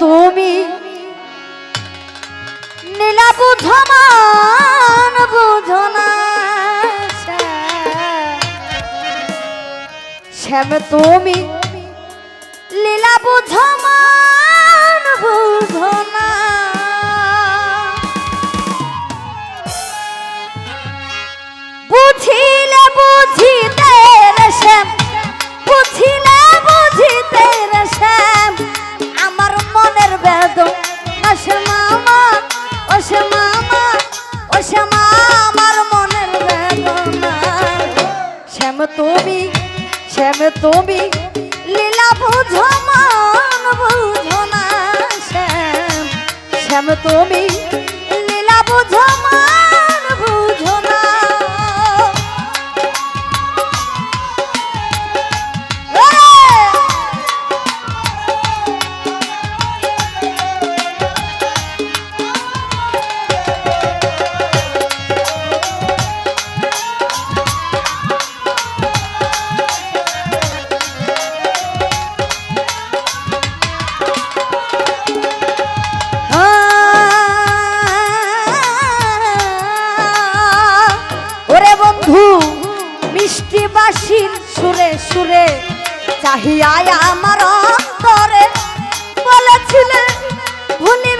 তুমি নীলা বুঝমান বুঝো না শ্যাম তুমি লীলা বুঝমান তুমি শ্যাম তুমি লীলা বুঝো মান বুঝো না শ্যাম। শ্যাম তুমি সুরে সুরে চাহিয়ায় আমার অন্তরে বলেছিলেন ভুলিবে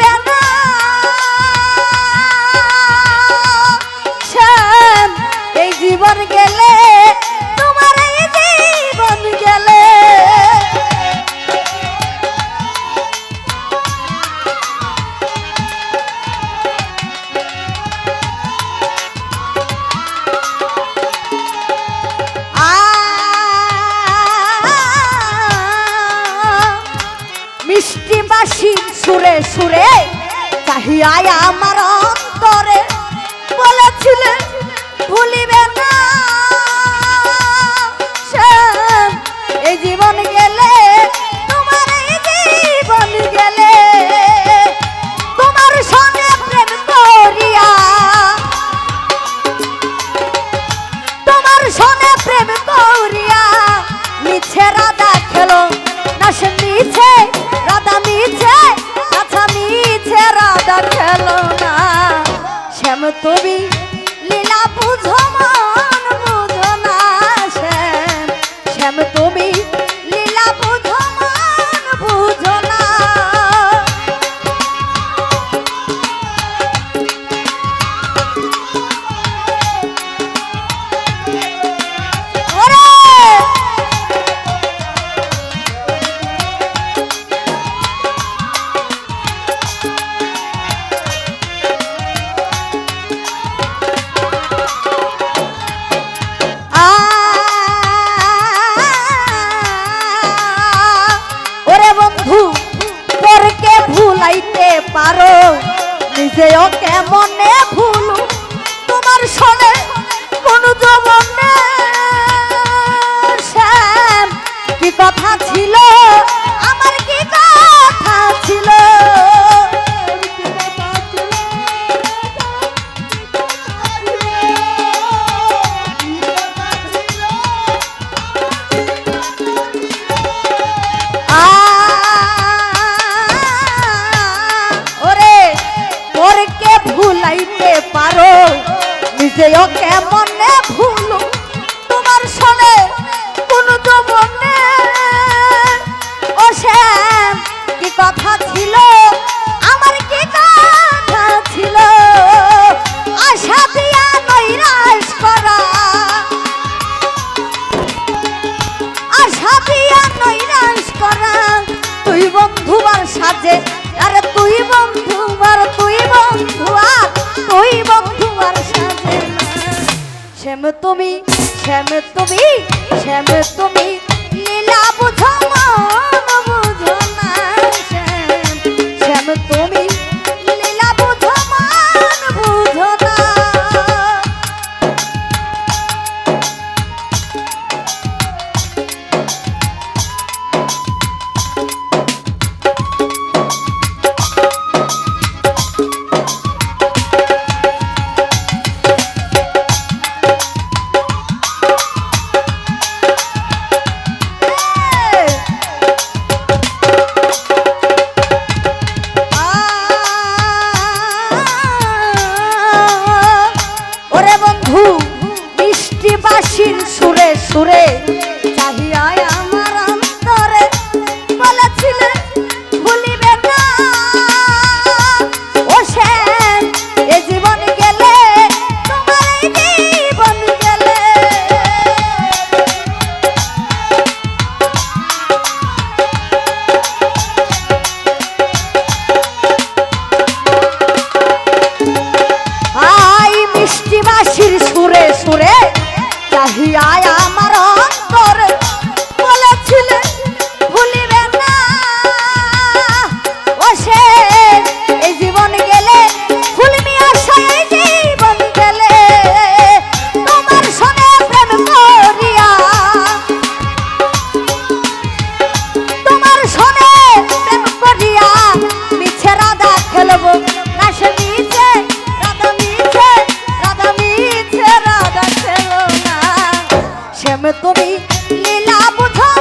মিষ্টি বাসি সুরে সুরে। চাহিয়ায় আমার অন্তরে বলেছিলে ভুলিবে না। এই জীবন গেলে নিজেও কেমনে নিজেও কেমনে ভুলু? তোমার শোনে, কোন ও শ্যাম, কি কথা ছিল? আমার কি কথা ছিল? আশা দিয়া নৈরাশ করা। আশা দিয়া নৈরাশ করা। তুই বন্ধু আর সাজে, আরে তুই বন্ধু আর তুই বন্ধু আর, তুই বন্ধু আর সাজে। শ্যাম তুমি শ্যাম তুমি শ্যাম তুমি। সুরে সুরে তুমি লীলা বুঝো